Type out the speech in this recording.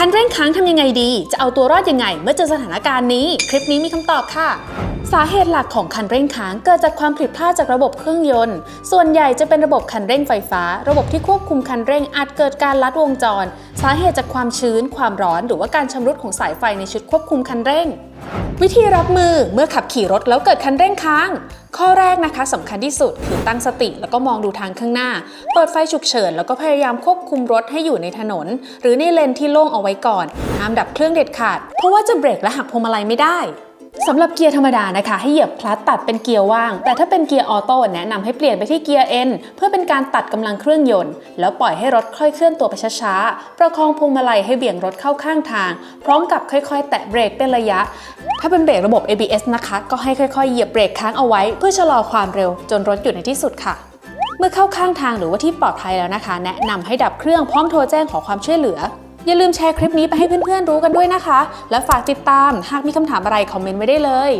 คันเร่งค้างทำยังไงดี จะเอาตัวรอดยังไง เมื่อเจอสถานการณ์นี้ คลิปนี้มีคำตอบค่ะ สาเหตุหลักของคันเร่งค้างเกิดจากความผิดพลาดจากระบบเครื่องยนต์ ส่วนใหญ่จะเป็นระบบคันเร่งไฟฟ้า ระบบที่ควบคุมคันเร่งอาจเกิดการลัดวงจร สาเหตุจากความชื้น ความร้อน หรือว่าการชำรุดของสายไฟในชุดควบคุมคันเร่ง วิธีรับมือเมื่อขับขี่รถแล้วเกิดคันเร่งค้าง ข้อแรกนะคะสำคัญที่สุดคือตั้งสติแล้วก็มองดูทางข้างหน้า เปิดไฟฉุกเฉิน แล้วก็พยายามควบคุมรถให้อยู่ในถนน หรือในเลนที่โล่งเอาไว้ก่อนห้ามดับเครื่องเด็ดขาด เพราะว่าจะเบรกและหักพวงมาลัยไม่ได้ สำหรับเกียร์ธรรมดานะคะ ให้เหยียบคลัตช์ตัดเป็นเกียร์ว่าง แต่ถ้าเป็นเกียร์ออโต้แนะนำให้เปลี่ยนไปที่เกียร์ N เพื่อเป็นการตัดกำลังเครื่องยนต์ แล้วปล่อยให้รถค่อยเคลื่อนตัวไปช้าๆ ประคองพวงมาลัยให้เบี่ยงรถเข้าข้างทาง พร้อมกับค่อยๆ แตะเบรกเป็นระยะ ถ้าเป็นเบรกระบบ ABS นะคะ ก็ให้ค่อยๆ เหยียบเบรกค้างเอาไว้ เพื่อชะลอความเร็วจนรถหยุดในที่สุดค่ะเมื่อเข้าข้างทางหรือว่าที่ปลอดภัยแล้วนะคะ แนะนำให้ดับเครื่องพร้อมโทรแจ้งขอความช่วยเหลือ อย่าลืมแชร์คลิปนี้ไปให้เพื่อนๆรู้กันด้วยนะคะ และฝากติดตาม หากมีคำถามอะไรคอมเมนต์ไว้ได้เลย